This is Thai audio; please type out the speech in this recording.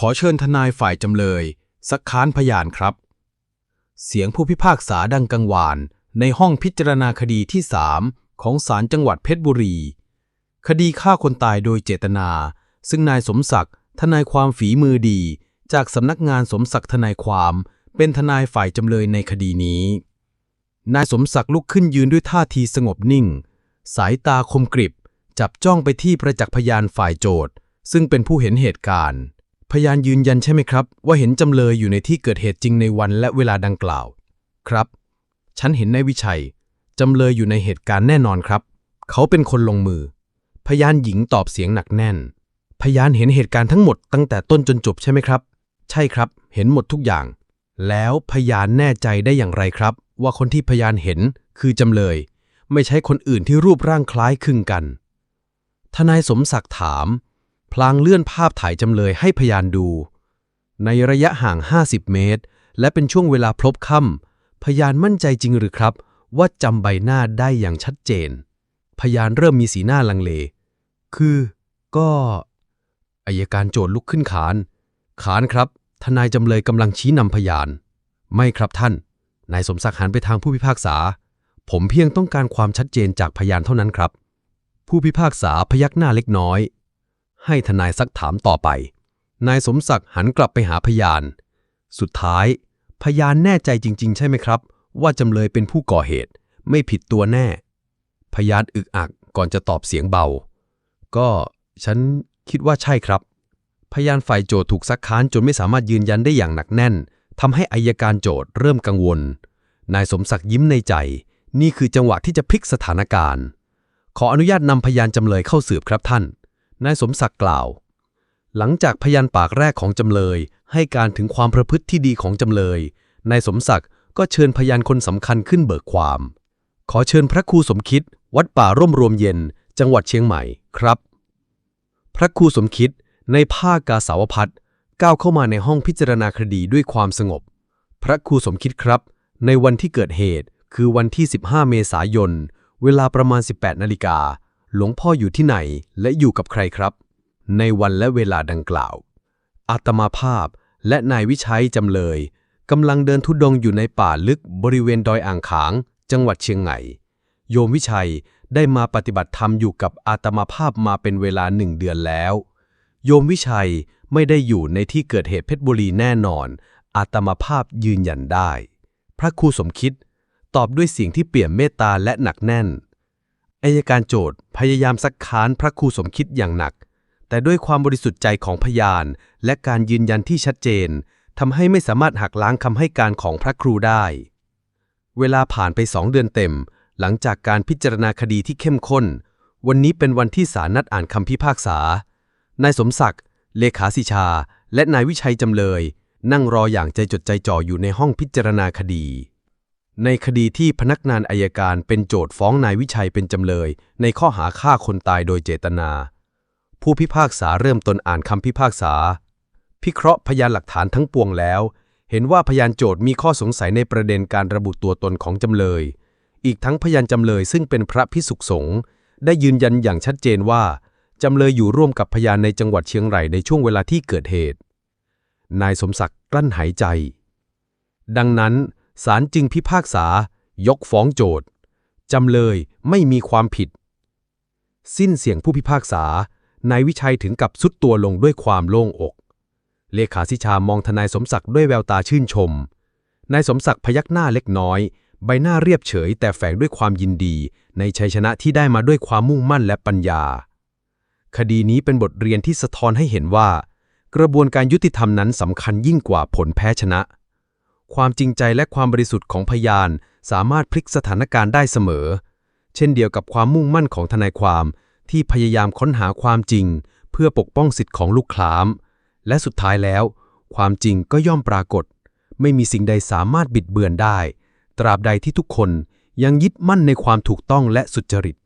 ขอเชิญทนายฝ่ายจำเลย สักค้านพยานครับ เสียงผู้พิพากษาดังกังวานในห้องพิจารณาคดีที่3ของศาลจังหวัดเพชรบุรี คดีฆ่าคนตายโดยเจตนา ซึ่งนายสมศักดิ์ทนายความฝีมือดี จากสำนักงานสมศักดิ์ทนายความ เป็นทนายฝ่ายจำเลยในคดีนี้ นายสมศักดิ์ลุกขึ้นยืนด้วยท่าทีสงบนิ่ง สายตาคมกริบ จับจ้องไปที่ประจักษ์พยานฝ่ายโจทย์ ซึ่งเป็นผู้เห็นเหตุการณ์ พยานยืนยันใช่ไหมครับ ว่าเห็นจำเลยอยู่ในที่เกิดเหตุจริงในวันและเวลาดังกล่าว ครับ ฉันเห็นนายวิชัย จำเลยอยู่ในเหตุการณ์แน่นอนครับ เขาเป็นคนลงมือ พยานหญิงตอบเสียงหนักแน่น พยานเห็นเหตุการณ์ทั้งหมดตั้งแต่ต้นจนจบใช่ไหมครับ ใช่ครับ เห็นหมดทุกอย่าง แล้วพยานแน่ใจได้อย่างไรครับ ว่าคนที่พยานเห็นคือจำเลย ไม่ใช่คนอื่นที่รูปร่างคล้ายคลึงกัน ทนายสมศักดิ์ถาม พลางเลื่อนภาพถ่ายจำเลยให้พยานดู ในระยะห่าง 50 เมตร และเป็นช่วงเวลาพลบค่ำพยานมั่นใจจริงหรือครับ ว่าจำใบหน้าได้อย่างชัดเจน พยานเริ่มมีสีหน้าลังเล คือ ก็อายการโจทย์ลุกขึ้นขาน ขานครับ ทนายจำเลยกำลังชี้นำพยาน ไม่ครับท่าน นายสมศักดิ์หันไปทางผู้พิพากษา ผมเพียงต้องการความชัดเจนจากพยานเท่านั้นครับ ผู้พิพากษาพยักหน้าเล็กน้อย ให้ทนายซักถามต่อไป นายสมศักดิ์หันกลับไปหาพยาน สุดท้าย พยานแน่ใจจริง ๆ ใช่ไหมครับ ว่าจำเลยเป็นผู้ก่อเหตุ ไม่ผิดตัวแน่ พยานอึกอักก่อนจะตอบเสียงเบา ก็ฉันคิดว่าใช่ครับ พยานฝ่ายโจทถูกซักค้านจนไม่สามารถยืนยันได้อย่างหนักแน่นทำให้อายการโจทเริ่มกังวล นายสมศักดิ์ยิ้มในใจ นี่คือจังหวะที่จะพลิกสถานการณ์ ขออนุญาตนำพยานจำเลยเข้าสืบครับท่าน นายสมศักดิ์กล่าว หลังจากพยานปากแรกของจำเลย ให้การถึงความประพฤติที่ดีของจำเลย นายสมศักดิ์ก็เชิญพยานคนสำคัญขึ้นเบิกความ ขอเชิญพระครูสมคิด วัดป่าร่มรวมเย็น จังหวัดเชียงใหม่ครับ พระครูสมคิดในผ้ากาสาวพัดก้าวเข้ามาในห้องพิจารณาคดีด้วยความสงบ พระครูสมคิดครับ ในวันที่เกิดเหตุคือวันที่ 15 เมษายน เวลาประมาณ 18 นาฬิกา หลวงพ่ออยู่ที่ไหนและอยู่กับใครครับ ในวันและเวลาดังกล่าว อาตมาภาพและนายวิชัยจำเลยกำลังเดินทุดงอยู่ในป่าลึกบริเวณดอยอ่างขาง จังหวัดเชียงใหม่ โยมวิชัยได้มาปฏิบัติธรรมอยู่กับอาตมาภาพมาเป็นเวลาหนึ่งเดือนแล้ว โยมวิชัยไม่ได้อยู่ในที่เกิดเหตุเพชรบุรีแน่นอน อาตมาภาพยืนยันได้ พระครูสมคิด ตอบด้วยเสียงที่เปี่ยมเมตตาและหนักแน่น อายการโจทย์พยายามซักค้านพระครูสมคิดอย่างหนัก แต่ด้วยความบริสุทธิ์ใจของพยาน และการยืนยันที่ชัดเจนทำให้ไม่สามารถหักล้างคำให้การของพระครูได้ เวลาผ่านไปสองเดือนเต็ม หลังจากการพิจารณาคดีที่เข้มข้น วันนี้เป็นวันที่ศาลนัดอ่านคำพิพากษา นายสมศักดิ์ เลขาสิชา และนายวิชัยจำเลย นั่งรออย่างใจจดใจจ่ออยู่ในห้องพิจารณาคดี ในคดีที่พนักงานอายการเป็นโจทฟ้องนายวิชัยเป็นจำเลย ในข้อหาฆ่าคนตายโดยเจตนา ผู้พิพากษาเริ่มต้นอ่านคำพิพากษา พิเคราะห์พยานหลักฐานทั้งปวงแล้ว เห็นว่าพยานโจทมีข้อสงสัยในประเด็นการระบุตัวตนของจำเลย อีกทั้งพยานจำเลยซึ่งเป็นพระพิสุขสงฆ์ได้ยืนยันอย่างชัดเจนว่าจำเลยอยู่ร่วมกับพยานในจังหวัดเชียงรายในช่วงเวลาที่เกิดเหตุ นายสมศักดิ์กลั้นหายใจ ดังนั้น ศาลจึงพิพากษา ยกฟ้องโจทย์จำเลยไม่มีความผิด สิ้นเสียงผู้พิพากษานายวิชัยถึงกับสุดตัวลงด้วยความโล่งอก เลขาสิชามองทนายสมศักดิ์ด้วยแววตาชื่นชม นายสมศักดิ์พยักหน้าเล็กน้อย ใบหน้าเรียบเฉย แต่แฝงด้วยความยินดี ในชัยชนะที่ได้มาด้วยความมุ่งมั่นและปัญญา คดีนี้เป็นบทเรียนที่สะท้อนให้เห็นว่า กระบวนการยุติธรรมนั้นสำคัญยิ่งกว่าผลแพ้ชนะ ความจริงใจและความบริสุทธิ์ของพยาน สามารถพลิกสถานการณ์ได้เสมอ เช่นเดียวกับความมุ่งมั่นของทนายความที่พยายามค้นหาความจริง เพื่อปกป้องสิทธิ์ของลูกคลาม และสุดท้ายแล้ว ความจริงก็ย่อมปรากฏ ไม่มีสิ่งใดสามารถบิดเบือนได้ ตราบใดที่ทุกคนยังยึดมั่นในความถูกต้องและสุจริต